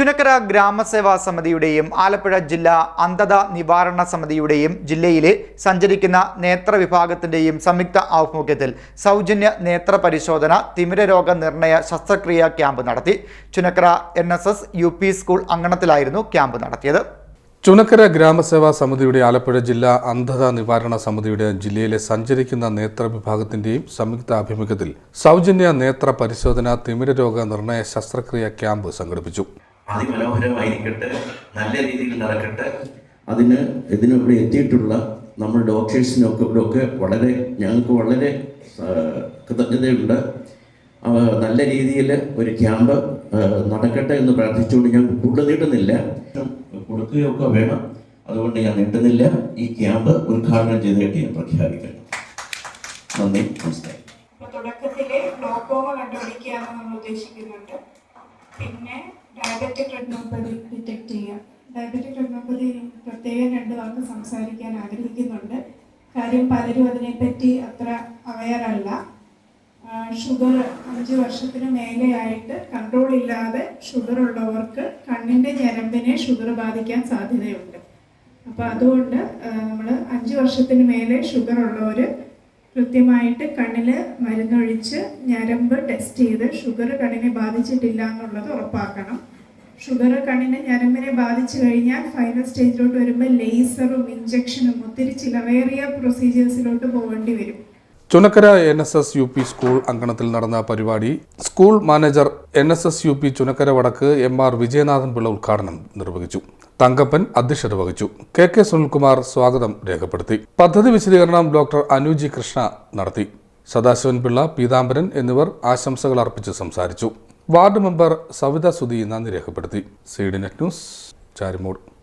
ചുനക്കര ഗ്രാമസേവാ സമിതിയുടെയും ആലപ്പുഴ ജില്ലാ അന്ധത നിവാരണ സമിതിയുടെയും ജില്ലയിലെ സഞ്ചരിക്കുന്ന നേത്ര വിഭാഗത്തിന്റെയും സംയുക്ത ആഭിമുഖ്യത്തിൽ സൗജന്യ നേത്ര പരിശോധന തിമിരരോഗ നിർണയ ശസ്ത്രക്രിയ ക്യാമ്പ് നടത്തി. Chunakkara N S S U P school അങ്കണത്തിലായിരുന്നു camp നടത്തിയത്. ചുനക്കര ഗ്രാമസേവാ സമിതിയുടെ ആലപ്പുഴ ജില്ലാ അന്ധത നിവാരണ സമിതിയുടെ ജില്ലയിലെ സഞ്ചരിക്കുന്ന നേത്ര വിഭാഗത്തിന്റെയും സംയുക്ത ആഭിമുഖ്യത്തിൽ സൗജന്യ നേത്ര പരിശോധന തിമിരരോഗ നിർണയ ശസ്ത്രക്രിയ ക്യാമ്പ് സംഘടിപ്പിച്ചു. അതിമനോഹരമായിരിക്കട്ടെ നല്ല രീതിയിൽ നടക്കട്ടെ. അതിന് ഇതിനിവിടെ എത്തിയിട്ടുള്ള നമ്മൾ ഡോക്ടേഴ്സിനൊക്കെ ഇവിടെ ഒക്കെ വളരെ ഞങ്ങൾക്ക് വളരെ കൃതജ്ഞതയുണ്ട്. നല്ല രീതിയിൽ ഒരു ക്യാമ്പ് നടക്കട്ടെ എന്ന് പ്രാർത്ഥിച്ചുകൊണ്ട് ഞാൻ കൂടുതൽ നീട്ടുന്നില്ല. കൊടുക്കുകയൊക്കെ വേണം. അതുകൊണ്ട് ഞാൻ നീട്ടുന്നില്ല. ഈ ക്യാമ്പ് ഉദ്ഘാടനം ചെയ്തിട്ട് ഞാൻ പ്രഖ്യാപിക്കുന്നു. നന്ദി നമസ്കാരം. തുടക്കത്തിലെ തുടക്കത്തിൽ ഗ്ലോക്കോമ കണ്ടുപിടിക്കുക നമ്മൾ ഉദ്ദേശിക്കുന്നുണ്ട്. പിന്നെ ഡയബറ്റിക് റെറ്റിനോപ്പതി ഡിറ്റക്ട് ചെയ്യുക. ഡയബറ്റിക് റെറ്റിനോപ്പതി പ്രത്യേകം രണ്ട് വാക്ക് സംസാരിക്കാൻ ആഗ്രഹിക്കുന്നുണ്ട്. കാര്യം പലരും അതിനെപ്പറ്റി അത്ര അവയറല്ല ഷുഗർ അഞ്ച് വർഷത്തിന് മേലെയായിട്ട് കൺട്രോൾ ഇല്ലാതെ ഷുഗർ ഉള്ളവർക്ക് കണ്ണിന്റെ ഞരമ്പിനെ ഷുഗർ ബാധിക്കാൻ സാധ്യതയുണ്ട്. അപ്പോൾ അതുകൊണ്ട് നമ്മൾ അഞ്ച് വർഷത്തിന് മേലെ ഷുഗർ ഉള്ളവർ കൃത്യമായിട്ട് കണ്ണിൽ മരുന്നൊഴിച്ച് ഞരമ്പ് ടെസ്റ്റ് ചെയ്ത് ഷുഗർ കണ്ണിനെ ബാധിച്ചിട്ടില്ല എന്നുള്ളത് ഉറപ്പാക്കണം. ഷുഗർ കണ്ണിന് ഞരമ്പിനെ ബാധിച്ചു കഴിഞ്ഞാൽ ഫൈനൽ സ്റ്റേജിലോട്ട് വരുമ്പോൾ ലേസറും ഇഞ്ചക്ഷനും ഒത്തിരി ചിലവേറിയ പ്രൊസീജിയേഴ്സിലോട്ട് പോകേണ്ടി വരും. Chunakkara N S S U P school അങ്കണത്തിൽ നടന്ന പരിപാടി school manager N S S U P Chunakkara വടക്ക് എം ആർ വിജയനാഥൻ പിള്ള ഉദ്ഘാടനം നിർവഹിച്ചു. തങ്കപ്പൻ അധ്യക്ഷത വഹിച്ചു. കെ കെ സുനിൽകുമാർ സ്വാഗതം രേഖപ്പെടുത്തി. പദ്ധതി വിശദീകരണം ഡോക്ടർ അനുജി കൃഷ്ണ നടത്തി. സദാശിവൻ പിള്ള പീതാംബരൻ എന്നിവർ ആശംസകൾ അർപ്പിച്ച് സംസാരിച്ചു. വാർഡ് മെമ്പർ സവിത സുധി നന്ദി രേഖപ്പെടുത്തി. C D net news Charimood.